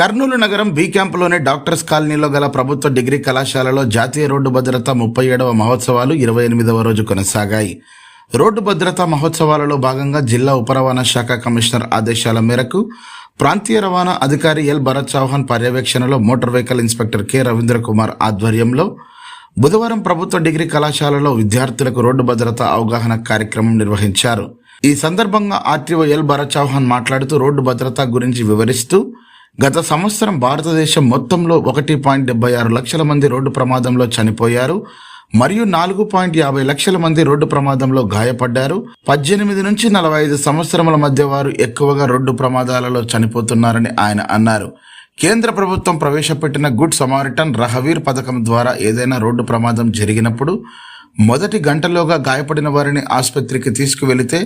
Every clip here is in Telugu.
కర్నూలు నగరం బి క్యాంపులోని డాక్టర్స్ కాలనీలో గల ప్రభుత్వ డిగ్రీ కళాశాలలో జాతీయ రోడ్డు భద్రత ముప్పై ఏడవ మహోత్సవాలు ఇరవై ఎనిమిదవ రోజు కొనసాగాయి. రోడ్డు భద్రతా మహోత్సవాలలో భాగంగా జిల్లా ఉప రవాణా శాఖ కమిషనర్ ఆదేశాల మేరకు ప్రాంతీయ రవాణా అధికారి ఎల్ భరత్ చౌహాన్ పర్యవేక్షణలో motor vehicle inspector K Ravindra Kumar ఆధ్వర్యంలో బుధవారం ప్రభుత్వ డిగ్రీ కళాశాలలో విద్యార్థులకు రోడ్డు భద్రత అవగాహన కార్యక్రమం నిర్వహించారు. ఈ సందర్భంగా ఆర్టీఓ ఎల్ భరత్ చౌహాన్ మాట్లాడుతూ రోడ్డు భద్రత గురించి వివరిస్తూ గత సంవత్సరం భారతదేశం మొత్తంలో ఒకటి పాయింట్ డెబ్బై ఆరు లక్షల మంది రోడ్డు ప్రమాదంలో చనిపోయారు. మరియు నాలుగు పాయింట్ యాభై లక్షల మంది రోడ్డు ప్రమాదంలో గాయపడ్డారు. పద్దెనిమిది నుంచి నలభై ఐదు సంవత్సరముల మధ్య వారు ఎక్కువగా రోడ్డు ప్రమాదాలలో చనిపోతున్నారని ఆయన అన్నారు. కేంద్ర ప్రభుత్వం ప్రవేశపెట్టిన గుడ్ సమారిటన్ రహవీర్ పథకం ద్వారా ఏదైనా రోడ్డు ప్రమాదం జరిగినప్పుడు మొదటి గంటలోగా గాయపడిన వారిని ఆసుపత్రికి తీసుకువెళితే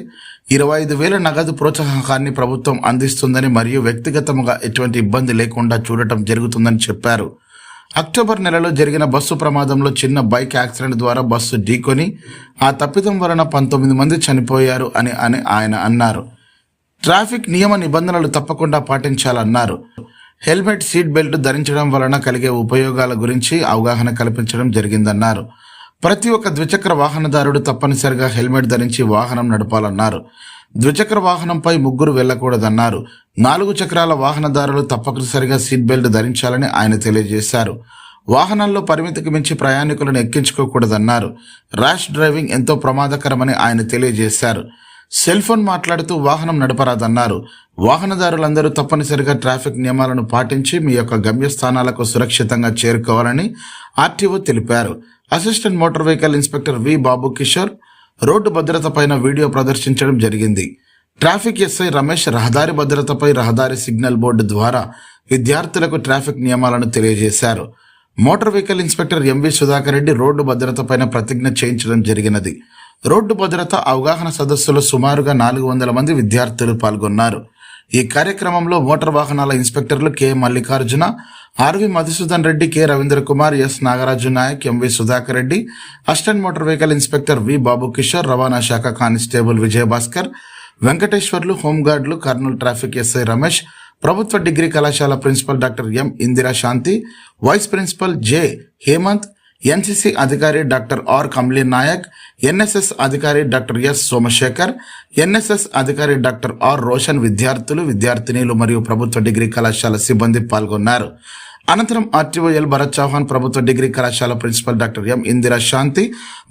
ఇరవై ఐదు వేల నగదు ప్రోత్సాహకాన్ని ప్రభుత్వం అందిస్తుందని మరియు వ్యక్తిగతముగా ఎటువంటి ఇబ్బంది లేకుండా చూడటం జరుగుతుందని చెప్పారు. అక్టోబర్ నెలలో జరిగిన బస్సు ప్రమాదంలో చిన్న బైక్ యాక్సిడెంట్ ద్వారా బస్సు ఢీకొని ఆ తప్పిదం వలన పంతొమ్మిది మంది చనిపోయారు అని అని ఆయన అన్నారు. ట్రాఫిక్ నియమ నిబంధనలు తప్పకుండా పాటించాలన్నారు. హెల్మెట్ సీట్ బెల్ట్ ధరించడం వలన కలిగే ఉపయోగాల గురించి అవగాహన కల్పించడం జరిగిందన్నారు. ప్రతి ఒక్క ద్విచక్ర వాహనదారుడు తప్పనిసరిగా హెల్మెట్ ధరించి వాహనం నడపాలన్నారు. ద్విచక్ర వాహనంపై ముగ్గురు వెళ్ళకూడదన్నారు నాలుగు చక్రాల వాహనదారులు తప్పనిసరిగా సీట్ బెల్ట్ ధరించాలని ఆయన తెలియజేశారు. వాహనాల్లో పరిమితికి మించి ప్రయాణికులను ఎక్కించుకోకూడదన్నారు. ర్యాష్ డ్రైవింగ్ ఎంతో ప్రమాదకరమని ఆయన తెలియజేశారు. సెల్ ఫోన్ మాట్లాడుతూ వాహనం నడపరాదన్నారు. వాహనదారులందరూ తప్పనిసరిగా ట్రాఫిక్ నియమాలను పాటించి మీ యొక్క గమ్యస్థానాలకు సురక్షితంగా చేరుకోవాలని ఆర్టీఓ తెలిపారు. Assistant motor vehicle inspector V Babu Kishore road భద్రత పైన వీడియో ప్రదర్శించడం జరిగింది. ట్రాఫిక్ ఎస్ఐ రమేష్ రహదారి భద్రతపై రహదారి సిగ్నల్ బోర్డు ద్వారా విద్యార్థులకు ట్రాఫిక్ నియమాలను తెలియజేశారు. Motor vehicle inspector MV Sudhakar Reddy road భద్రతపైన ప్రతిజ్ఞ చేయించడం జరిగినది. రోడ్డు భద్రత అవగాహన సదస్సులో సుమారుగా నాలుగు వందల మంది విద్యార్థులు పాల్గొన్నారు. ఈ కార్యక్రమంలో మోటార్ వాహనాల ఇన్స్పెక్టర్లు K Mallikarjuna RV Madhusudan Reddy K Ravindra Kumar S Nagaraju Naik MV Sudhakar Reddy assistant motor vehicle inspector V Babu Kishore రవాణా శాఖ కానిస్టేబుల్ విజయభాస్కర్ వెంకటేశ్వర్లు హోంగార్డులు కర్నూలు ట్రాఫిక్ ఎస్ఐ రమేష్ ప్రభుత్వ డిగ్రీ కళాశాల principal doctor M Indira Shanti vice principal J Hemanth NCC అధికారి doctor R Kamli Naik NSS అధికారి డాక్టర్ ఎస్ సోమశేఖర్ ఎన్ఎస్ఎస్ అధికారి డాక్టర్ ఆర్ రోషన్ విద్యార్థులు విద్యార్థినిలు మరియు ప్రభుత్వ డిగ్రీ కళాశాల సిబ్బంది పాల్గొన్నారు. అనంతరం ఆర్టీఓ ఎల్ భరత్ చౌహాన్ ప్రభుత్వ డిగ్రీ కళాశాల principal doctor M Indira Shanti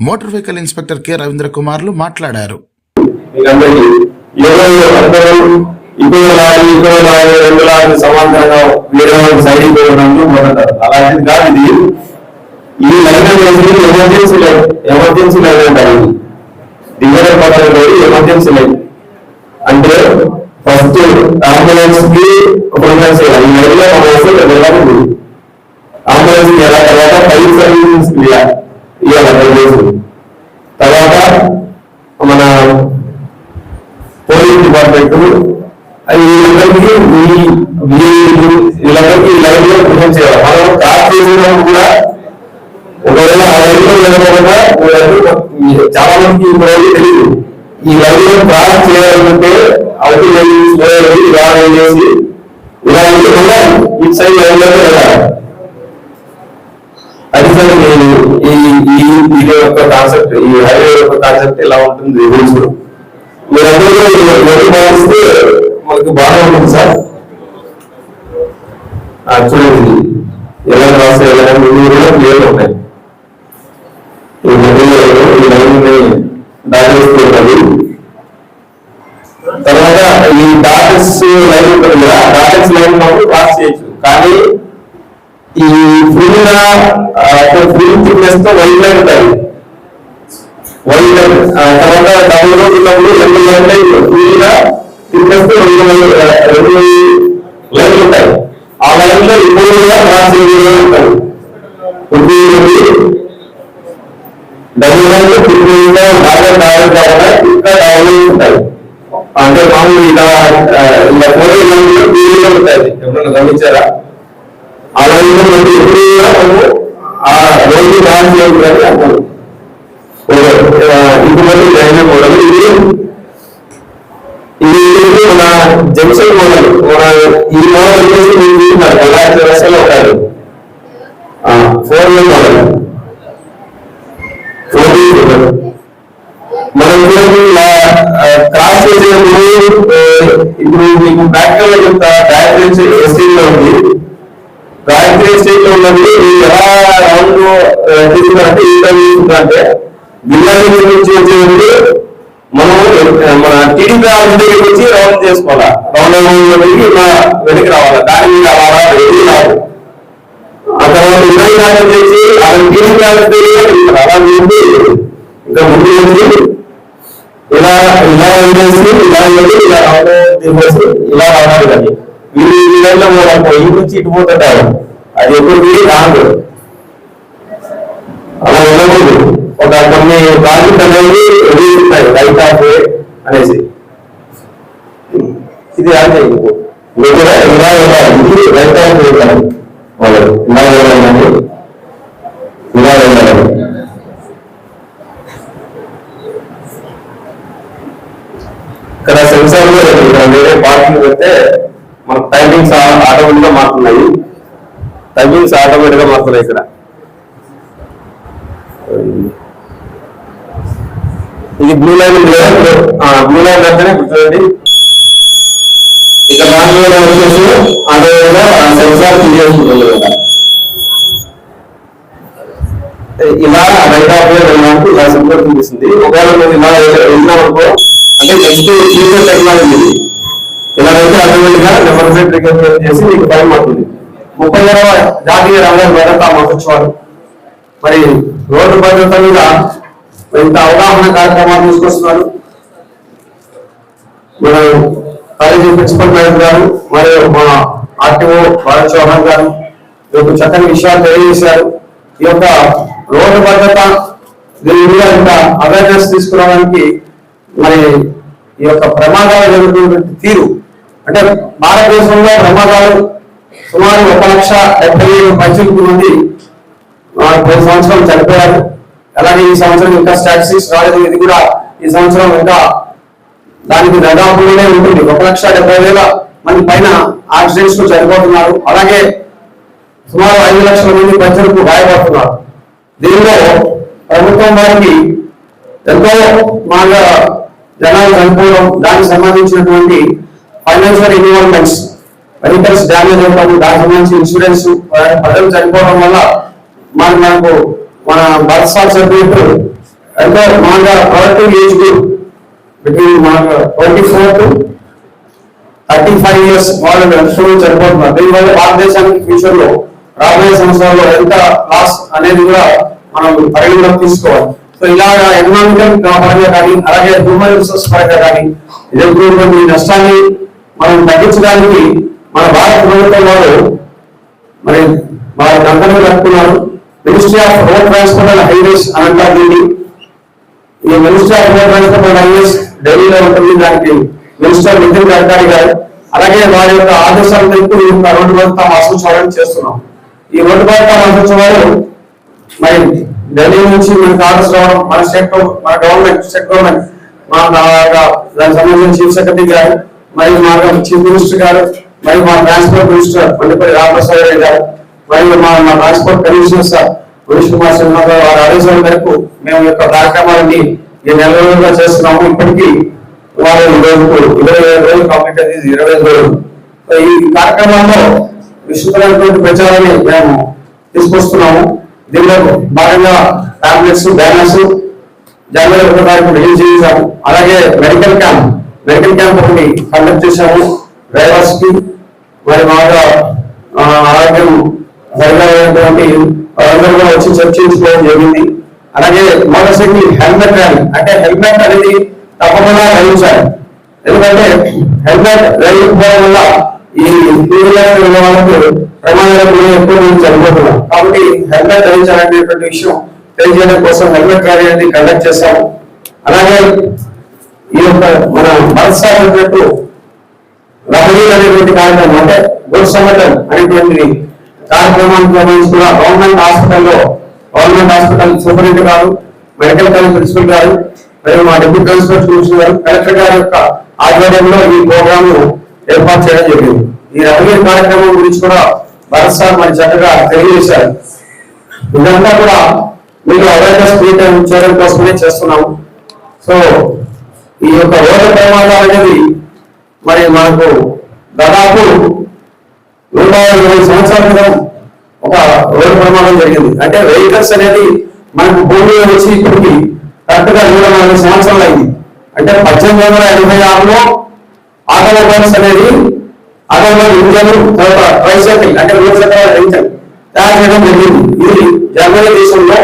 motor vehicle inspector K Ravindra కుమార్లు మాట్లాడారు. ఇంకో లారీ ఇంకో లారీ రెండు సమాంతరంగా వేరే వాళ్ళకి సైడ్ అలాంటిది కాదు ఇది. ఈ లైన్ అనేది ఎమర్జెన్సీ లైన్ ఎమర్జెన్సీ లైన్ అంటారు. ఇది డివైడర్ ఎమర్జెన్సీ లైన్. అంటే ఫస్ట్ అంబులెన్స్కి ప్రిఫరెన్స్ చేయాలి ఈ లైన్లో మన వస్తే వెళ్ళాలి అంబులెన్స్కి తర్వాత ఫైర్ సర్వీసెస్ ఇవ్వాలి తర్వాత మన పోలీస్ డిపార్ట్మెంట్ వీళ్ళందరికీ వీళ్ళందరికీ ఈ లైన్లో ప్రిఫరెన్స్ చేయాలి. మనం కార్ చేసిన కూడా చాలా మందికి ఈ రోజు తెలియదు. ఈ లైన్లో క్రాస్ చేయాలంటే అవుట్ లైన్ ఇలా చేసి? ఇలా మళ్ళీ ఇటు సైడ్ లైన్లో వెళ్ళాలి అది సరే నేను ఈ ఈ యొక్క కాన్సెప్ట్ ఈ హైవే యొక్క కాన్సెప్ట్ ఎలా ఉంటుంది రూల్స్ మీరందరూ భావిస్తే మనకు బాగా ఉంటుంది సార్. చూడండి. ఎలా రాస్తే ఎలా కూడా క్లియర్ ఉంటాయి ఈ మధ్యలో ఈ లైన్ దాటేస్తున్నది తర్వాత ఈ డాటెస్ లైన్ ఉంటుంది కదా. డాటెస్ లైన్ మాత్రం క్రాస్ చేయొచ్చు. కానీ ఈ ఫుల్ ఫుల్ థిక్నెస్తో వైట్ లైన్ ఉంటాయి వైట్ లైన్ తర్వాత డబుల్ రోడ్ ఉన్నప్పుడు రెండు లైన్ ఫుల్గా థిక్నెస్తో రెండు లైన్ రెండు లైన్లు ఉంటాయి ఆ లైన్లో ఇప్పుడు కూడా క్రాస్ చేయడం ఉంటాయి డబుల్ లైన్లో ఫుల్గా బాగా ట్రావెల్ కావాలి ఇంకా ట్రావెల్ ఉంటాయి అంటే మామూలు ఇలా ఇలా గమనించారా? అలాగే మనకి ఎప్పుడు మనము ఆ రోజు డాన్స్ చేయాలని అంటారు. ఇటువంటి ధైర్యం మోడల్ ఇది ఇది మన జంక్షన్ మోడల్ మన ఈ మోడల్ వచ్చేసి మీరు చూస్తున్నారు. కళ్యాణ ఉంటారు ఫోర్ మోడల్ క్రాస్ చేసేటప్పుడు ఇప్పుడు మీకు ప్రాక్టికల్ యొక్క డయాగ్రమ్స్ ఎస్టీల్లో ఉంది? గాయత్రి స్టేట్లో ఉన్నది? ఎలా రౌండ్ వచ్చేది మనం మన టీడీపీ వచ్చి రౌండ్ చేసుకోవాలా? రౌండ్ అవ్వడానికి ఇలా వెనక్కి రావాలా? దాని మీద రావాలా? వెళ్ళి రావాలి? ఆ తర్వాత చేసి అలా టీడీపీ అలా ముందు ఇంకా ముందు ఇలా ఇలా ఉండేసి ఇలా వెళ్ళి ఇలా రావడం ఇలా రావాలి కానీ వీళ్ళు ఈ విధంగా మనం ఈ నుంచి ఇటు పోతుంటారు అది ఎప్పుడు వీడి రాదు అలా ఉండకూడదు. ఒక కొన్ని ప్రాజెక్ట్ అనేది ఎదుగుతున్నాయి రైట్ ఆఫ్ వే అనేసి. ఇది అంటే మీరు కూడా ఇలా వెళ్ళాలి ఇది రైట్ ఆఫ్ వే కాదు. వాళ్ళు ఇలా వెళ్ళాలని ఇలా వెళ్ళాలి ఇక్కడ సెన్సార్ ఇక్కడ వేరే పార్కింగ్ పెడితే మన టైమింగ్స్ ఆటోమేటిక్గా మారుతున్నాయి. టైమింగ్స్ ఆటోమేటిక్గా మారుతున్నాయి ఇక్కడ. ఇది బ్లూ లైన్ బ్లూ లైన్ అంటేనే ఇప్పుడు చూడండి ఇక్కడ దానిలో వచ్చేసి అదే సెన్సార్ తీసుకుంటుంది కదా. ఇలా రైట్ ఆఫ్ వే ఇలా సింపుల్ చూపిస్తుంది ఒకవేళ మీరు ఇలా వెళ్ళినామనుకో అంటే నెక్స్ట్ ఫ్యూచర్ టెక్నాలజీ ఇలా అయితే ఆటోమేటిక్గా నెంబర్ ప్లేట్ చేసి మీకు టైం అవుతుంది ముప్పై ఏడవ జాతీయ రంగం భద్రతా మహోత్సవాలు. మరి రోడ్డు భద్రత మీద ఇంత అవగాహన కార్యక్రమాలు తీసుకొస్తున్నారు. మన కాలేజీ ప్రిన్సిపల్ మేడం గారు మరియు మన ఆర్టీఓ భారత్ చౌహాన్ గారు ఈ యొక్క చక్కని విషయాలు తెలియజేశారు. ఈ యొక్క రోడ్డు భద్రత దీని మీద ఇంత అవేర్నెస్ తీసుకురావడానికి మరి ఈ యొక్క ప్రమాదాలు జరుగుతున్నటువంటి తీరు. అంటే భారతదేశంలో ప్రమాదాలు సుమారు ఒక లక్ష డెబ్బై ఏడు పద్దెనిమిది మంది ప్రతి సంవత్సరం చనిపోయారు. అలాగే ఈ సంవత్సరం ఇంకా స్టాటిస్టిక్స్ రాలేదు. ఇది కూడా ఈ సంవత్సరం ఇంకా దానికి దాదాపులోనే ఉంటుంది. ఒక లక్ష డెబ్బై వేల మంది పైన యాక్సిడెంట్స్లో చనిపోతున్నారు. అలాగే సుమారు ఐదు లక్షల మంది ప్రజలకు గాయపడుతున్నారు. దీనిలో ప్రభుత్వం వారికి ఎంతో బాగా జనాలు చనిపోవడం దానికి సంబంధించినటువంటి ఫైనాన్షియల్ ఇన్వాల్వ్మెంట్స్ వెహికల్స్ డ్యామేజ్ అవ్వడం దానికి సంబంధించిన ఇన్సూరెన్స్ ప్రజలు చనిపోవడం వల్ల మరి మనకు మన బర్త్ సర్టిఫికేట్ ఎంతో బాగా ప్రొడక్టివ్ ఏజ్ గ్రూప్ బిట్వీన్ మనకు twenty four to thirty five years వాళ్ళు ఎంతో చనిపోతున్నారు. దీనివల్ల భారతదేశానికి ఫ్యూచర్లో రాబోయే సంవత్సరాల్లో ఎంత లాస్ అనేది కూడా మనం పరిగణలోకి తీసుకోవాలి. సో ఇలాగా ఎకనామికల్ పరంగా కానీ అలాగే హ్యూమన్ రిసోర్స్ పరంగా కానీ ఎదుర్కొన్నటువంటి ఈ నష్టాన్ని మనం తగ్గించడానికి మన భారత ప్రభుత్వం వారు మరి వారి కంపెనీ కట్టుకున్నారు. Ministry of road transport and highways అని అంటారు దీన్ని ఈ ministry of road transport and highways ఢిల్లీలో ఉంటుంది. దానికి మినిస్టర్ నితిన్ గడ్కరీ గారు అలాగే వారి యొక్క ఆదేశాలు తెలుపు ఈ యొక్క రోడ్డు భద్రతా మహోత్సవాలను చేస్తున్నాం. ఈ రోడ్డు భద్రతా మహోత్సవాలు మరి ఢిల్లీ నుంచి మనకు ఆర్డర్స్ రావడం మన స్టేట్ మన గవర్నమెంట్ స్టేట్ గవర్నమెంట్ మా దానికి సంబంధించిన చీఫ్ సెక్రటరీ గారు మరియు మా చీఫ్ మినిస్టర్ గారు మరియు మా ట్రాన్స్పోర్ట్ మినిస్టర్ మండిపల్లి రామప్రసాద్ రెడ్డి గారు మరియు మా మా transport commissioner sir Manish Kumar Sinha గారు వారి ఆదేశాల మేరకు మేము యొక్క కార్యక్రమాలని ఈ నెల రోజులుగా చేస్తున్నాము. ఇప్పటికీ వారు రోజుకు ఇరవై ఐదు రోజులు కంప్లీట్ అయింది ఇరవై ఐదు రోజులు. ఈ కార్యక్రమంలో విస్తృతమైనటువంటి ప్రచారాన్ని మేము తీసుకొస్తున్నాము. దీనిలో భాగంగా టాబ్లెట్స్ బ్యానర్స్ జనవరి ఒకటో తారీఖు రిలీజ్ చేశాము. అలాగే మెడికల్ క్యాంప్ మెడికల్ క్యాంప్ ఒకటి కండక్ట్ చేశాము. డ్రైవర్స్కి మరి బాగా ఆరోగ్యం సరిగా లేనటువంటి వారందరూ కూడా వచ్చి చర్చించుకోవడం జరిగింది. అలాగే మోటార్ సైకిల్ హెల్మెట్ ర్యాలీ. అంటే హెల్మెట్ అనేది తప్పకుండా ధరించాలి. ఎందుకంటే హెల్మెట్ ధరించడం వల్ల ఈ టూ వీలర్ వాళ్ళకు ప్రమాదాలకు ఎక్కువ మంది కాబట్టి హెల్మెట్ ధరించాలనేటువంటి విషయం తెలియజేయడం కోసం హెల్మెట్ ర్యాలీ అనేది కండక్ట్ చేశాము అలాగే ఈ యొక్క మన భరత్ అనేటువంటి కార్యక్రమం అంటే గుడ్ సమటం అనేటువంటి కార్యక్రమానికి సంబంధించి కూడా గవర్నమెంట్ హాస్పిటల్లో గవర్నమెంట్ హాస్పిటల్ సూపరింటెండెంట్ గారు మెడికల్ కాలేజ్ ప్రిన్సిపల్ గారు మరియు మా డిప్యూటీ ట్రాన్స్పోర్ట్ గారు కలెక్టర్ గారి యొక్క ఆధ్వర్యంలో ఈ ప్రోగ్రామ్ ఏర్పాటు చేయడం జరిగింది. ఈ రమణీయ కార్యక్రమం గురించి కూడా భరత్ సార్ మరి చక్కగా తెలియజేశారు. ఇదంతా కూడా మీరు అవేర్నెస్ క్రియేట్ చేయడం కోసమే చేస్తున్నాము. సో ఈ యొక్క రోడ్ల ప్రమాదం అనేది మరి మనకు దాదాపు నూట ఇరవై సంవత్సరాల క్రితం ఒక రోడ్డు ప్రమాదం జరిగింది. అంటే వెహికల్స్ అనేది మనకు భూమి వచ్చి ఇప్పటికి కరెక్ట్గా నూట నలభై సంవత్సరాలు అయింది. అంటే పద్దెనిమిది వందల ఎనభై ఆరులో ఆటోమొబైల్స్ అనేది ఆటోమొబైల్ ఇంజన్ తర్వాత ట్రైసైకిల్ అంటే మూడు ఇంజన్ తయారు చేయడం జరిగింది. ఇది జర్మనీ దేశంలో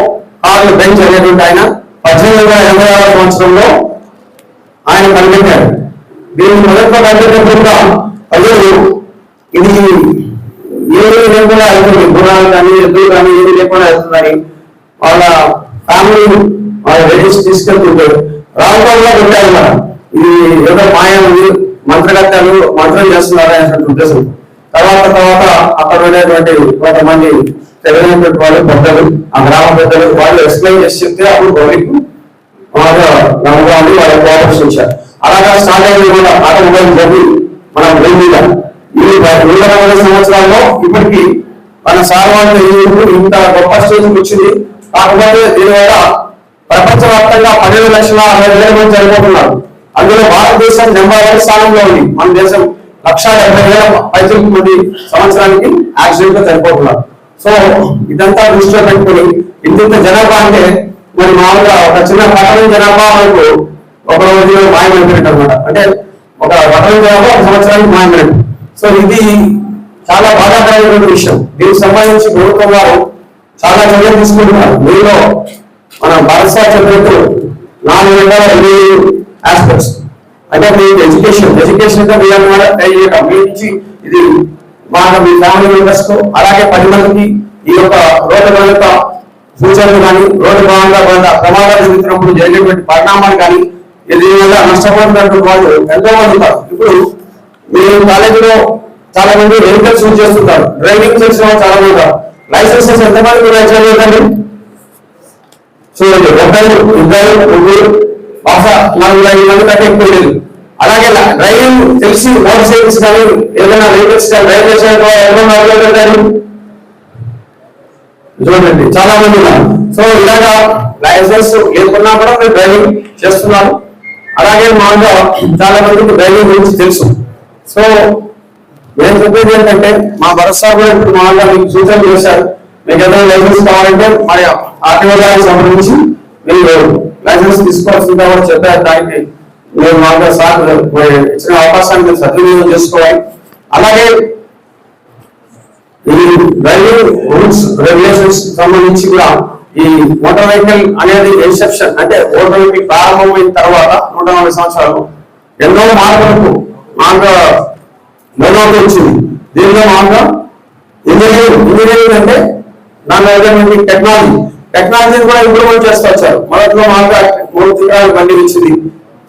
కార్ల్ బెంచ్ అనేటువంటి ఆయన పద్దెనిమిది వందల ఎనభై ఆరు సంవత్సరంలో ఆయన కనిపెట్టారు దీన్ని మొదట్లో కనిపెట్టినప్పుడు కూడా ప్రజలు ఇది ఏమీ లేకుండా గుణాలు కానీ ఎద్దులు కానీ ఏది లేకుండా అవుతుందని వాళ్ళ ఫ్యామిలీ వాళ్ళ తీసుకెళ్తుంటారు. తీసుకెళ్తుంటే రాజకీయంలో పెట్టారు ఇది ఏదో మాయం ఉంది. మంత్రగత్యాలు మంత్రం చేస్తున్నారు అనేటువంటి ఉద్దేశం తర్వాత తర్వాత అక్కడ ఉండేటువంటి కొంతమంది తెలియనటువంటి వాళ్ళు పెద్దలు ఆ గ్రామ పెద్దలు వాళ్ళు ఎక్స్ప్లెయిన్ చేసి చెప్తే అప్పుడు పబ్లిక్ బాగా నమ్మకాన్ని వాళ్ళ కోఆపరేషన్ ఇచ్చారు అలాగా స్టార్ట్ అయింది కూడా ఆటోమొబైల్ జరిగి మన భూమి మీద. ఈ నూట నలభై సంవత్సరాల్లో ఇప్పటికీ మన సార్వాన్ని ఇంత గొప్ప స్టేజ్కి వచ్చింది. కాకపోతే దీనివల్ల ప్రపంచవ్యాప్తంగా పన్నెండు లక్షల అరవై వేల మంది చనిపోతున్నారు. అందులో భారతదేశం డెబ్బై ఐదు స్థానంలో ఉంది. మన దేశం లక్ష డెబ్బై వేల పైసలు మంది సంవత్సరానికి యాక్సిడెంట్లో చనిపోతున్నారు సో ఇదంతా దృష్టిలో పెట్టుకుని ఇంత జనాభా అంటే మరి మామూలుగా ఒక చిన్న పట్టణం జనాభా మనకు ఒక రోజులో మాయమైపోయినట్టు అనమాట అంటే ఒక పట్టణం జనాభా ఒక సంవత్సరానికి మాయమైనట్టు సో ఇది చాలా బాధాకరమైనటువంటి విషయం. దీనికి సంబంధించి ప్రభుత్వం వారు చాలా చర్యలు తీసుకుంటున్నారు. దీనిలో మన భారత సార్ చెప్పినట్టు నాలుగు ఇరవై ఆస్పెక్ట్స్ అంటే మీ ఎడ్యుకేషన్ ఎడ్యుకేషన్ అంటే మీ అన్నమాట చేయటం మీ నుంచి ఇది బాగా మీ ఫ్యామిలీ మెంబర్స్తో అలాగే పది మందికి ఈ యొక్క రోడ్డు యొక్క ఫ్యూచర్ కానీ రోడ్డు భాగంగా కొంత ప్రమాదాలు జరుగుతున్నప్పుడు జరిగేటువంటి పరిణామాలు కానీ దీనివల్ల నష్టపోతున్నటువంటి వాళ్ళు ఎంతో మంది ఉన్నారు. ఇప్పుడు మీరు కాలేజీలో చాలా మంది వెహికల్స్ యూజ్ చేస్తుంటారు. డ్రైవింగ్ చేసిన వాళ్ళు చాలా మంది ఉన్నారు. లైసెన్సెస్ ఎంతమంది కూడా చేయలేదండి చూడండి ఒకరు ఇద్దరు ముగ్గురు బహుశా నలుగురు ఐదు మంది కంటే ఎక్కువ లేదు. అలాగే డ్రైవింగ్ తెలిసి మోటార్ సైకిల్స్ కానీ ఏదైనా వెహికల్స్ కానీ డ్రైవ్ చేసే ఎవరైనా అవైలబుల్ చూడండి చాలా మంది ఉన్నారు. సో ఇలాగా లైసెన్స్ లేకున్నా కూడా మేము డ్రైవింగ్ చేస్తున్నాము అలాగే మామూలుగా చాలా మందికి డ్రైవింగ్ గురించి తెలుసు. సో నేను చెప్పేది ఏంటంటే మా భరోసా కూడా ఇప్పుడు మామూలుగా మీకు సూచన చేశారు. మీకు ఏదైనా లైసెన్స్ కావాలంటే మరి ఆర్టీఓ గారికి సంబంధించి మీరు లైసెన్స్ తీసుకోవాల్సిందిగా కూడా చెప్పారు. దానికి మేము మామూలుగా సార్ ఇచ్చిన అవకాశాన్ని మీరు సద్వినియోగం చేసుకోవాలి. అలాగే ఈ డ్రైవింగ్ రూల్స్ రెగ్యులేషన్స్ సంబంధించి కూడా ఈ మోటార్ వెహికల్ అనేది ఎక్సెప్షన్ అంటే మోటార్ వెహికల్ ప్రారంభమైన తర్వాత నూట నలభై సంవత్సరాలు ఎన్నో మార్పులకు మార్గ మెనోకి వచ్చింది. దీనిలో మార్గం ఇంజనీరింగ్ ఇంజనీరింగ్ అంటే దానిలో ఏదైనా టెక్నాలజీ టెక్నాలజీని కూడా ఇంప్రూవ్మెంట్ చేస్తూ వచ్చారు మొదట్లో మాకు మూడు చిత్రాలు బండి ఇచ్చింది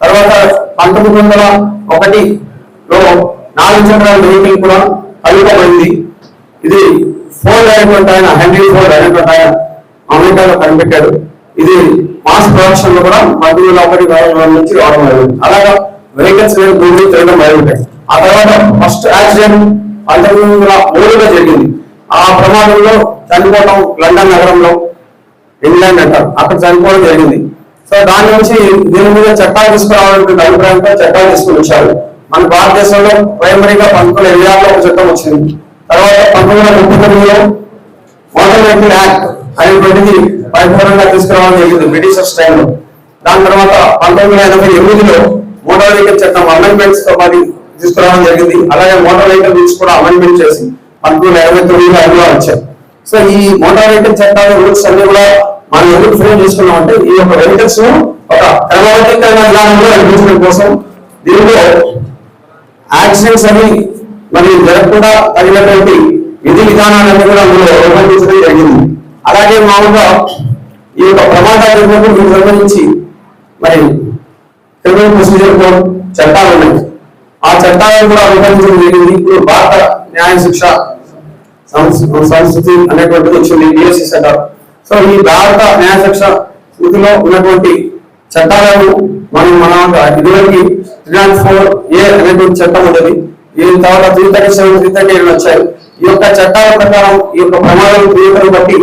తర్వాత పంతొమ్మిది వందల ఒకటిలో నాలుగు చక్రాల వెహికల్ కూడా కలుపబడింది ఇది ఫోర్డ్ అయినటువంటి ఆయన హెన్రీ ఫోర్డ్ అయినటువంటి ఆయన అమెరికాలో కనిపెట్టాడు. ఇది మాస్ ప్రొడక్షన్లో కూడా పంతొమ్మిది వందల ఒకటి నుంచి రావడం జరిగింది. అలాగా వెహికల్స్ భూమి తిరగడం మొదలుపెట్టాయి ఆ తర్వాత ఫస్ట్ యాక్సిడెంట్ పంతొమ్మిది వందల మూడులో జరిగింది. ఆ ప్రమాదంలో చనిపోవడం లండన్ నగరంలో ఇంగ్లాండ్ అంటారు అక్కడ చనిపోవడం జరిగింది. సో దాని నుంచి దీని మీద చట్టాలు తీసుకురావాలనే అభిప్రాయంతో చట్టాలు తీసుకుని వచ్చారు. మన భారతదేశంలో ప్రైమరీగా పంతొమ్మిది వందల ఇరవై ఆరులో ఒక చట్టం వచ్చింది. తర్వాత పంతొమ్మిది వందల ముప్పై తొమ్మిదిలో మోడల్ వెహికల్ యాక్ట్ అనేటువంటిది పరిపూర్ణంగా తీసుకురావడం జరిగింది బ్రిటిషర్స్ టైంలో దాని తర్వాత పంతొమ్మిది వందల ఎనభై ఎనిమిదిలో మోటార్ వెహికల్ చట్టం అమెండ్మెంట్స్తో పాటు తీసుకురావడం జరిగింది. అలాగే మోటార్ వెహికల్ రూల్స్ కూడా అమెండ్మెంట్ చేసి పంతొమ్మిది వందల ఎనభై తొమ్మిదిలో అమలులో వచ్చాయి. సో ఈ మోటార్ వెహికల్ చట్టాలు రూల్స్ అన్ని కూడా మనం ఎందుకు ఫోన్ చేసుకున్నాం అంటే ఈ యొక్క వెహికల్స్ ఒక క్రమబద్ధీకరణ విధానంలో నడిపించడం కోసం దీనిలో యాక్సిడెంట్స్ అని మరి జరగకుండా తగినటువంటి విధి విధానాలన్నీ కూడా అందులో రూపొందించడం జరిగింది. అలాగే మామూలుగా ఈ యొక్క ప్రమాదాలు జరిగినప్పుడు దీనికి సంబంధించి మరి క్రిమినల్ ప్రొసీజర్ కోడ్ చట్టాలు ఉన్నాయి. ఆ చట్టాలను కూడా రూపొందించడం జరిగింది. ఇప్పుడు భారత న్యాయ శిక్ష సంస్కృతి అనేటువంటిది వచ్చింది. బిఎస్సి సెంటర్ సో ఈ భారత న్యాయశిక్ష స్థితిలో ఉన్నటువంటి చట్టాలను మనం మన ఇదివరకు త్రీ నాట్ ఫోర్ ఏ అనేటువంటి చట్టం ఉన్నది. దీని తర్వాత three thirty seven three thirty eight వచ్చాయి. ఈ యొక్క చట్టాల ప్రకారం ఈ యొక్క ప్రమాదం తీవ్రతను బట్టి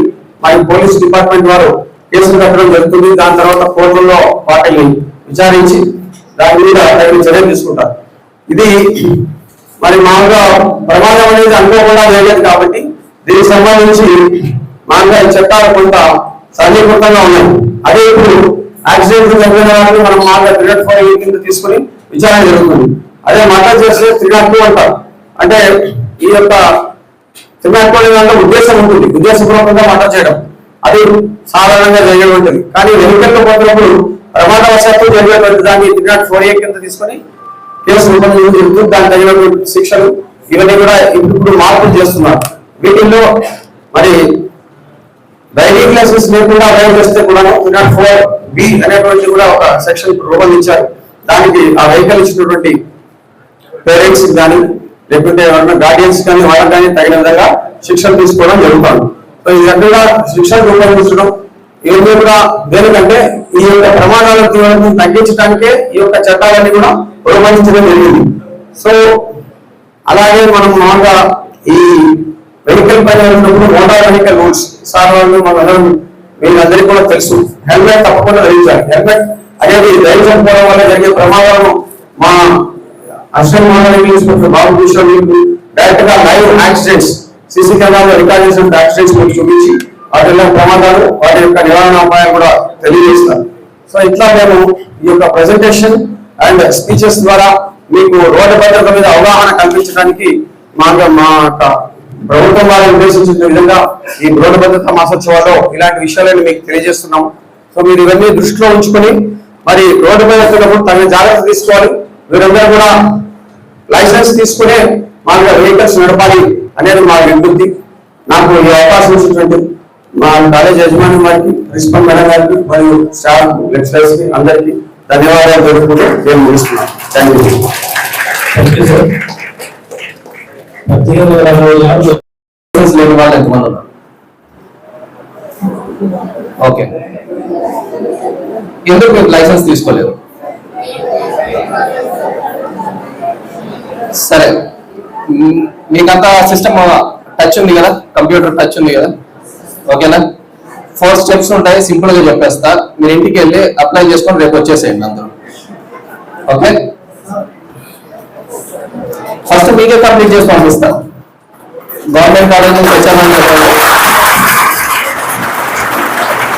మరి పోలీస్ డిపార్ట్మెంట్ వారు కేసులు కట్టడం జరుగుతుంది. దాని తర్వాత కోర్టుల్లో వాటిని విచారించి దాని మీద తగిన చర్యలు తీసుకుంటారు. ఇది మరి మామూలుగా ప్రమాదం అనేది అనుకోకుండా జరిగేది కాబట్టి దీనికి సంబంధించి మా ఈ చట్టాలు కొంత సరళీకృతంగా ఉన్నాయి అదే ఇప్పుడు యాక్సిడెంట్ జరిగిన వారిని మనం మాట్లాడే త్రీ నాట్ ఫోర్ కింద తీసుకుని విచారణ జరుగుతుంది. అదే మర్డర్ చేస్తే త్రీ నాట్ టూ అంటారు. అంటే ఈ యొక్క త్రీ నాట్ టూ దాంట్లో ఉద్దేశం ఉంటుంది. ఉద్దేశపూర్వకంగా మర్డర్ చేయడం. అది సాధారణంగా జరిగే ఉంటుంది. కానీ వెనుకల్లో పోతున్నప్పుడు ప్రమాదవశాత్తు జరిగేటువంటి దాన్ని త్రీ నాట్ ఫోర్ ఏ కింద తీసుకొని కేసు రూపొందించడం జరుగుతుంది. దానికి తగినటువంటి శిక్షలు ఇవన్నీ కూడా ఇప్పుడు మార్పులు చేస్తున్నారు. వీటిల్లో మరి డ్రైవింగ్ లైసెన్స్ లేకుండా డ్రైవ్ చేస్తే కూడా నాట్ ఫోర్ బి అనేటువంటి కూడా ఒక సెక్షన్ రూపొందించారు. దానికి ఆ వెహికల్ ఇచ్చినటువంటి పేరెంట్స్ కానీ లేకుంటే ఎవరైనా గార్డియన్స్ కానీ వాళ్ళకి కానీ తగిన విధంగా శిక్షణ తీసుకోవడం జరుగుతుంది. సో ఈ రకంగా శిక్షణ రూపొందించడం ఇవన్నీ కూడా దేనికంటే ఈ యొక్క ప్రమాణాల తీవ్రతను తగ్గించడానికే ఈ యొక్క చట్టాలన్నీ కూడా రూపొందించడం జరిగింది. సో అలాగే మనం మామూలుగా ఈ వెహికల్ పైన వెళ్ళినప్పుడు మోటార్ వెహికల్ రూల్స్ సార్ వాళ్ళు మనందరం మీరందరికీ కూడా తెలుసు. హెల్మెట్ తప్పకుండా ధరించాలి. హెల్మెట్ అనేది ధరించకపోవడం వల్ల జరిగే ప్రమాదాలను మా అసిస్టెంట్ మోటార్ బాబు భూషణ్ డైరెక్ట్గా లైవ్ యాక్సిడెంట్స్ సీసీ కెమెరాలో రికార్డ్ చేసిన యాక్సిడెంట్స్ మీకు చూపించి వాటిలో ప్రమాదాలు వాటి యొక్క నివారణ ఉపాయాలు కూడా తెలియజేస్తారు. సో ఇట్లా మేము ఈ యొక్క ప్రెజెంటేషన్ అండ్ స్పీచెస్ ద్వారా మీకు రోడ్డు భద్రత మీద అవగాహన కల్పించడానికి మా మా యొక్క ప్రభుత్వం వారు ఉద్దేశించిన విధంగా ఈ గృహ భద్రత మాసోత్సవాల్లో ఇలాంటి విషయాలను మీకు తెలియజేస్తున్నాం సో మీరు ఇవన్నీ దృష్టిలో ఉంచుకొని మరి రోడ్డు భద్రతకు తగిన జాగ్రత్త తీసుకోవాలి. మీరందరూ కూడా లైసెన్స్ తీసుకునే మాకు వెహికల్స్ నడపాలి అనేది మా విజ్ఞప్తి. నాకు ఈ అవకాశం ఇచ్చినటువంటి మా కాలేజ్ యజమాని వారికి ప్రిన్సిపల్ మేడం గారికి మరియు స్టాఫ్ లెక్చరర్స్కి అందరికీ ధన్యవాదాలు తెలుపుకుంటూ నేను ముగిస్తున్నాను. Thank you. లేని వాళ్ళు ఎంతమంది ఉన్నారు? ఓకే. ఎందుకు మీరు లైసెన్స్ తీసుకోలేదు? సరే. మీకంతా సిస్టమ్ టచ్ ఉంది కదా? కంప్యూటర్ టచ్ ఉంది కదా? ఓకేనా? ఫోర్ స్టెప్స్ ఉంటాయి. సింపుల్గా చెప్పేస్తా. మీరు ఇంటికి వెళ్ళి అప్లై చేసుకొని రేపు వచ్చేసేయండి అందరూ. ఓకే? ఫస్ట్ మీకే కంప్లీట్ చేసి పంపిస్తాను గవర్నమెంట్ కాలేజ్ నుంచి వచ్చామని చెప్పండి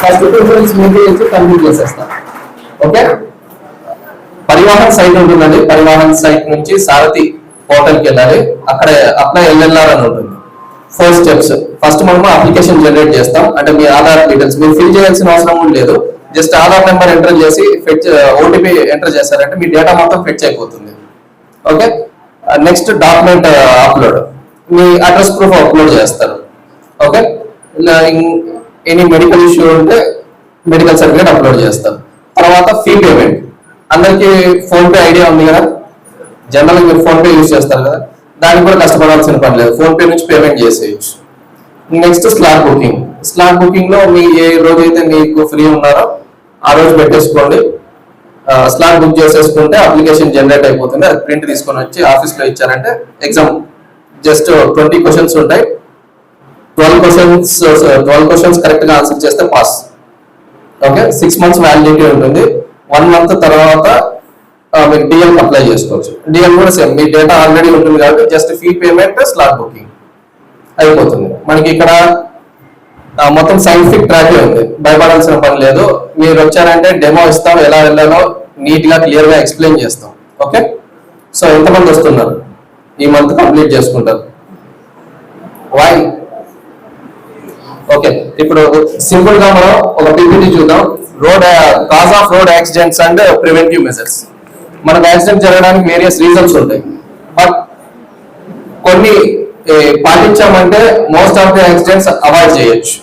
ఫస్ట్ ప్రిఫరెన్స్ మీకే ఇచ్చి కంప్లీట్ చేసేస్తాం. ఓకే? పరివాహన్ సైట్ ఉంటుందండి. పరివాహన్ సైట్ నుంచి సారథి పోర్టల్కి వెళ్ళాలి. అక్కడ అప్లై ఎల్ఎల్ఆర్ అని ఉంటుంది. Four steps. ఫస్ట్ మనము అప్లికేషన్ జనరేట్ చేస్తాం. అంటే మీ ఆధార్ డీటెయిల్స్. మీరు ఫిల్ చేయాల్సిన అవసరం కూడా లేదు. జస్ట్ ఆధార్ నెంబర్ ఎంటర్ చేసి ఫెచ్ ఓటీపీ ఎంటర్ చేశారంటే మీ డేటా మొత్తం ఫెచ్ అయిపోతుంది ఓకే? నెక్స్ట్ డాక్యుమెంట్ అప్లోడ్ మీ అడ్రస్ ప్రూఫ్ అప్లోడ్ చేస్తారు. ఓకే ఇలా ఎనీ మెడికల్ ఇష్యూ ఉంటే మెడికల్ సర్టిఫికేట్ అప్లోడ్ చేస్తారు. తర్వాత ఫీ పేమెంట్ అందరికి ఫోన్ పే ఐడియా ఉంది కదా? జనరల్ మీరు ఫోన్ పే యూజ్ చేస్తారు కదా? దానికి కూడా కష్టపడాల్సిన పని లేదు. ఫోన్ పే నుంచి పేమెంట్ చేసేయచ్చు. నెక్స్ట్ స్లాట్ బుకింగ్ స్లాట్ బుకింగ్లో మీ ఏ రోజు అయితే మీకు ఫ్రీ ఉన్నారో ఆ రోజు పెట్టేసుకోండి. స్లాట్ బుక్ చేసేసుకుంటే అప్లికేషన్ జనరేట్ అయిపోతుంది. అది ప్రింట్ తీసుకొని వచ్చి ఆఫీస్లో ఇచ్చారంటే ఎగ్జామ్. జస్ట్ ట్వంటీ క్వశ్చన్స్ ఉంటాయి. ట్వెల్వ్ క్వశ్చన్స్ ట్వెల్వ్ క్వశ్చన్స్ కరెక్ట్గా ఆన్సర్ చేస్తే pass. Okay? Six months validity ఉంటుంది. వన్ మంత్ తర్వాత మీరు డిఎం అప్లై చేసుకోవచ్చు. డిఎం కూడా సేమ్. మీ డేటా ఆల్రెడీ ఉంటుంది కాబట్టి just fee payment slot booking అయిపోతుంది. మనకి ఇక్కడ మొత్తం సైంటిఫిక్ ట్రాక్ ఉంది. భయపడాల్సిన పని లేదు. మీరు వచ్చారంటే డెమో ఇస్తాం. ఎలా వెళ్ళాలో నీట్గా క్లియర్గా ఎక్స్ప్లెయిన్ చేస్తాం. ఓకే? సో ఎంతమంది వస్తున్నారు? ఈ మంత్ కంప్లీట్ చేసుకుంటారు. వై ఓకే ఇప్పుడు సింపుల్గా మనం ఒక పీపీటీ చూద్దాం. Road cause of road accidents and preventive measures. మనకు యాక్సిడెంట్ జరగడానికి వేరియస్ రీజన్స్ ఉంటాయి. బట్ కొన్ని పాటించామంటే most of the accidents avoid చేయొచ్చు.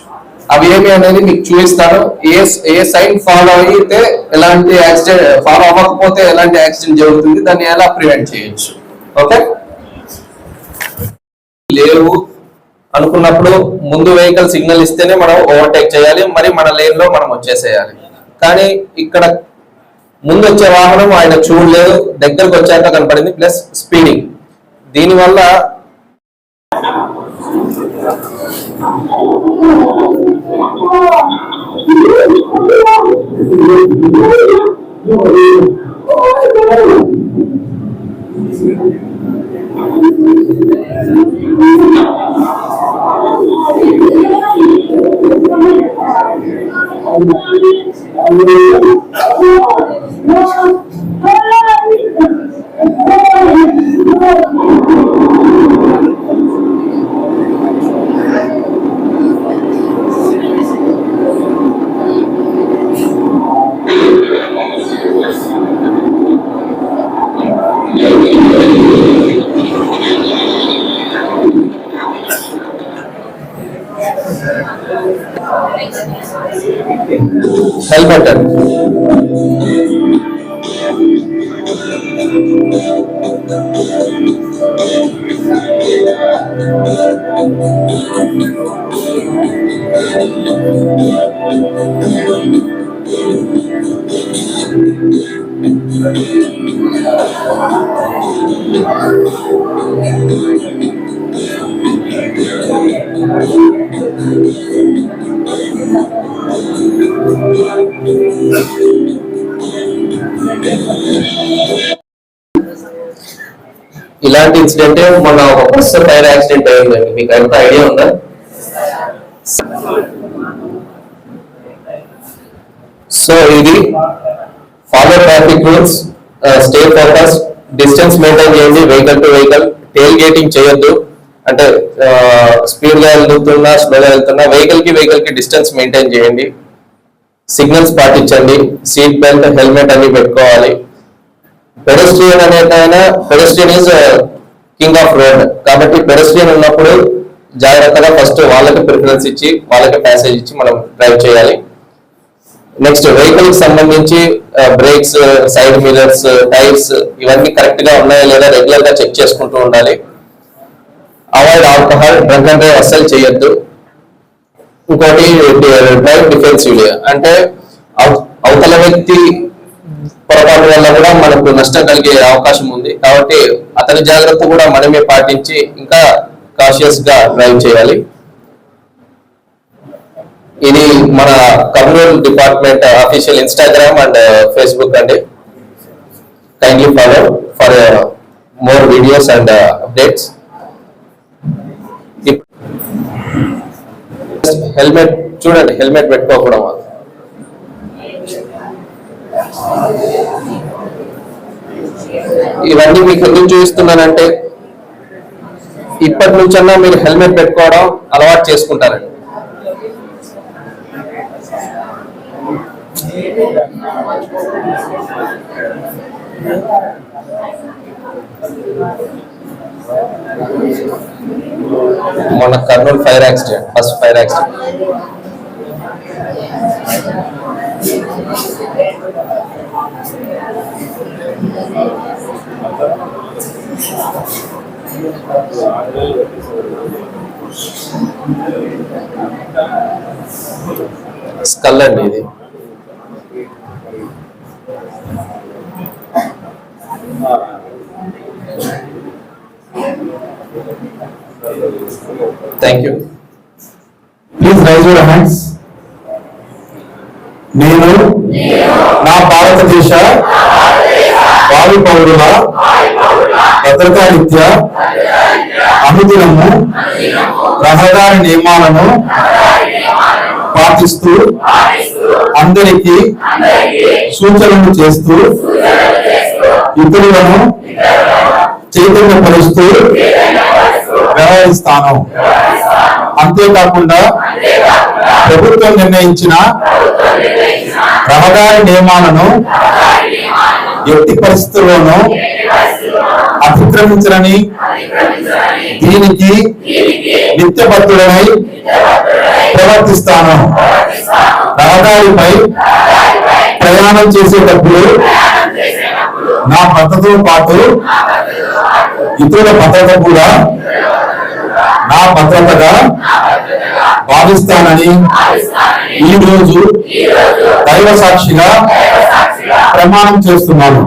అవి ఏమి అనేది మీకు చూపిస్తాను. ఏ ఏ సైన్ ఫాలో అయితే ఎలాంటి యాక్సిడెంట్ ఫాలో అవ్వకపోతే ఎలాంటి యాక్సిడెంట్ జరుగుతుంది దాన్ని ఎలా ప్రివెంట్ చేయొచ్చు. ఓకే? లేవు అనుకున్నప్పుడు ముందు వెహికల్ సిగ్నల్ ఇస్తేనే మనం ఓవర్టేక్ చేయాలి. మరి మన లేన్లో మనం వచ్చేసేయాలి. కానీ ఇక్కడ ముందు వచ్చే వాహనం ఆయన చూడలేదు. దగ్గరకు వచ్చాక కనపడింది ప్లస్ స్పీడింగ్ దీనివల్ల హెల్మెట్ అండి ఇలాంటి ఇన్సిడెంట్ మొన్న ఒక బస్సు ఫైర్ యాక్సిడెంట్ అయిందండి. మీకు ఎంత ఐడియా ఉందా? సో ఇది follow traffic rules stay focus distance maintain చేయండి vehicle to vehicle tailgating చేయొద్దు. అంటే uh, స్పీడ్గా వెళ్తున్నా స్లోగా వెళ్తున్నా వెహికల్కి వెహికల్కి డిస్టెన్స్ మెయింటైన్ చేయండి. సిగ్నల్స్ పాటించండి. సీట్ బెల్ట్ హెల్మెట్ అన్ని పెట్టుకోవాలి. పెడస్ట్రియన్ అనేది pedestrian is king of road కాబట్టి పెడస్ట్రియన్ ఉన్నప్పుడు జాగ్రత్తగా ఫస్ట్ వాళ్ళకి ప్రిఫరెన్స్ ఇచ్చి వాళ్ళకి ప్యాసేజ్ ఇచ్చి మనం డ్రైవ్ చేయాలి. నెక్స్ట్ వెహికల్కి సంబంధించి బ్రేక్స్ సైడ్ మిరర్స్ టైర్స్ ఇవన్నీ కరెక్ట్గా ఉన్నాయా లేదా రెగ్యులర్గా చెక్ చేసుకుంటూ ఉండాలి. Avoid alcohol drunk and drive అస్సలు చేయొద్దు. ఇంకోటి డ్రైవ్ డిఫెన్సివ్ అంటే అవ- అవతల వ్యక్తి పొరపాటు వల్ల కూడా మనకు నష్టం కలిగే అవకాశం ఉంది. కాబట్టి అతని జాగ్రత్త కూడా మనమే పాటించి ఇంకా కాషియస్గా డ్రైవ్ చేయాలి. ఇది మన Kurnool department official Instagram and. Facebook అండి kindly follow for more videos and updates helmet చూడండి హెల్మెట్ పెట్టుకోకూడదు ఇవన్నీ మీకు ఎందుకు చూపిస్తున్నానంటే ఇప్పటి నుంచన్నా మీరు హెల్మెట్ పెట్టుకోవడం అలవాటు చేసుకుంటారండి. మన Kurnool fire accident first fire accident. Skull అండి ఇది. Thank you please raise your hands నేను నా భారతదేశ వాయు పౌరుల భద్రతారీత్యా అనుదినము రహదారి నియమాలను పాటిస్తూ అందరికీ సూచనలు చేస్తూ ఇతరులను చైతన్యపరుస్తూ వ్యవహరిస్తాను. అంతేకాకుండా ప్రభుత్వం నిర్ణయించిన రహదారి నియమాలను ఎట్టి పరిస్థితుల్లోనూ అతిక్రమించరని దీనికి నిత్యబద్ధుడనై ప్రవర్తిస్తాను. రహదారిపై ప్రయాణం చేసేటప్పుడు నా పద్ధతితో పాటు ఇతరుల భద్రత కూడా నా భద్రతగా భావిస్తానని ఈ రోజు దైవ సాక్షిగా ప్రమాణం చేస్తున్నాను.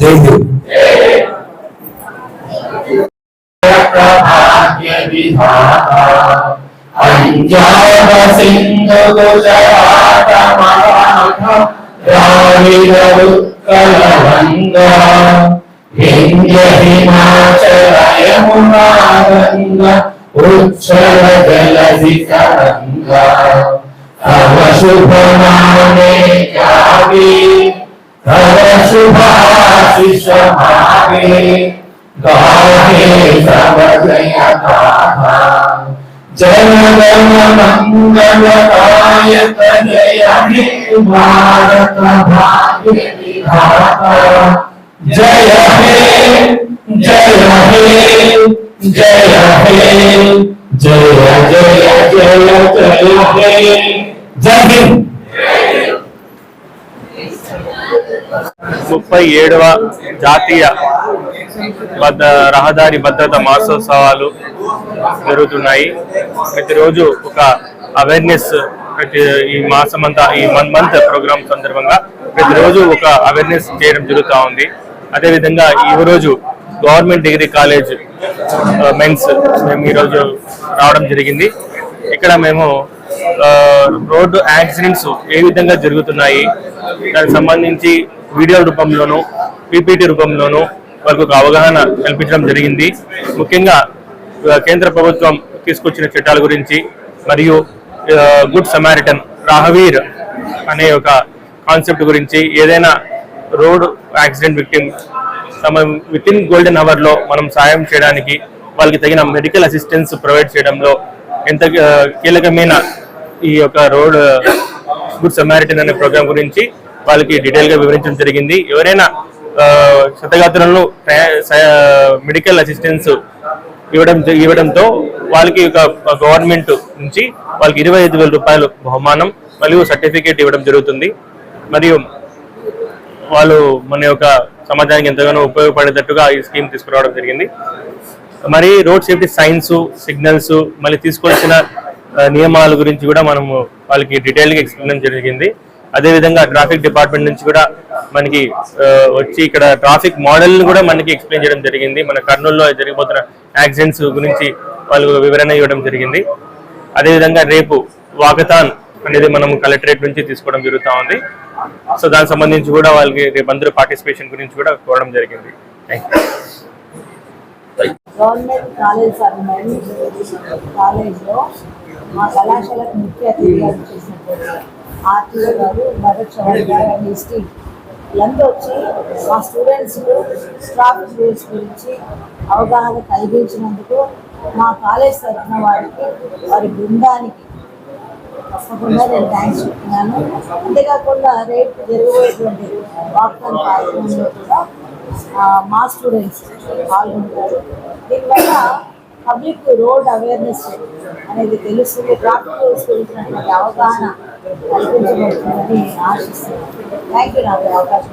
జై హింద్. విధాత పంజాబ సింధు గుజరాత మరాఠ ద్రావిడ ఉత్కల వంగా వింధ్య హిమాచల యమునాగంగా ఉచ్చల జలధితరంగా తవ శుభమానే కావి తవ శుభాశిష మావే గాహే తవ జయ జనగణ మంగళకాయ తదయ హే భారత భాగ్య విధాత జయ హే जय हे जय हे जय हे जय जय जय जय हे जय हिंद ముప్పై ఏడవ జాతీయ భద్ర రహదారి భద్రత మాసోత్సవాలు జరుగుతున్నాయి ప్రతిరోజు ఒక అవేర్నెస్ ప్రతి ఈ మాసం అంతా ఈ వన్ మంత్ ప్రోగ్రామ్ సందర్భంగా ప్రతిరోజు ఒక అవేర్నెస్ చేయడం జరుగుతూ ఉంది అదేవిధంగా ఈ రోజు గవర్నమెంట్ డిగ్రీ కాలేజ్ మెన్స్ మేము ఈరోజు రావడం జరిగింది. ఇక్కడ మేము రోడ్డు యాక్సిడెంట్స్ ఏ విధంగా జరుగుతున్నాయి దానికి సంబంధించి వీడియో రూపంలోనూ పీపీటీ రూపంలోనూ వాళ్ళకు ఒక అవగాహన కల్పించడం జరిగింది. ముఖ్యంగా కేంద్ర ప్రభుత్వం తీసుకొచ్చిన చట్టాల గురించి మరియు గుడ్ సమారిటన్ రాహవీర్ అనే ఒక కాన్సెప్ట్ గురించి ఏదైనా road accident victim within golden అవర్లో మనం సాయం చేయడానికి వాళ్ళకి తగిన మెడికల్ అసిస్టెన్స్ ప్రొవైడ్ చేయడంలో ఎంత కీలకమైన ఈ యొక్క రోడ్ గుడ్ సమారిటన్ అనే ప్రోగ్రామ్ గురించి వాళ్ళకి డీటెయిల్గా వివరించడం జరిగింది. ఎవరైనా ఆ, మెడికల్ అసిస్టెన్స్ ఇవ్వడం ఇవ్వడంతో వాళ్ళకి ఒక గవర్నమెంట్ నుంచి వాళ్ళకి ఇరవై ఐదు వేల రూపాయలు బహుమానం మరియు సర్టిఫికేట్ ఇవ్వడం జరుగుతుంది. మరియు వాళ్ళు మన యొక్క సమాజానికి ఎంతగానో ఉపయోగపడేటట్టుగా ఈ స్కీమ్ తీసుకురావడం జరిగింది. మరి రోడ్ సేఫ్టీ సైన్స్ సిగ్నల్స్ మళ్ళీ తీసుకోవాల్సిన నియమాల గురించి కూడా మనము వాళ్ళకి డీటెయిల్గా ఎక్స్ప్లెయిన్ జరిగింది. అదేవిధంగా ట్రాఫిక్ డిపార్ట్మెంట్ నుంచి కూడా మనకి వచ్చి ఇక్కడ ట్రాఫిక్ మోడల్ని కూడా మనకి ఎక్స్ప్లెయిన్ చేయడం జరిగింది. మన కర్నూలులో జరిగిపోతున్న యాక్సిడెంట్స్ గురించి వాళ్ళు వివరణ ఇవ్వడం జరిగింది. అదేవిధంగా రేపు వాకథాన్ అనేది మనం కలెక్టరేట్ నుంచి తీసుకోవడం జరుగుతూ ఉంది. సో దానికి సంబంధించి కూడా వాళ్ళకి రేపు పార్టిసిపేషన్ గురించి కూడా కోవడం జరిగింది. గవర్నమెంట్ కాలేజ్ అడ్మిన్ కాలేజ్లో మా కళాశాలకు ముఖ్య అతిథిగా చేసినటువంటి ఆర్టీఓ గారు భరత్ చౌదరి గారు అండ్ హిస్టరీ వీళ్ళందరూ వచ్చి మా స్టూడెంట్స్కు స్టాఫ్ రూల్స్ గురించి అవగాహన కలిగించినందుకు మా కాలేజ్ తరఫున వారికి వారి బృందానికి తప్పకుండా నేను థ్యాంక్స్ చెప్తున్నాను. అంతేకాకుండా రేపు జరగబోయేటువంటి వాక్థాన్ కార్యక్రమంలో కూడా మా స్టూడెంట్స్ పాల్గొంటారు. దీనివల్ల పబ్లిక్ రోడ్ అవేర్నెస్ అనేది తెలుస్తుంది. ట్రాఫిక్ రూల్స్ గురించినటువంటి అవగాహన కల్పించబడుతుందని ఆశిస్తున్నాను. థ్యాంక్ యూ నాకు అవకాశం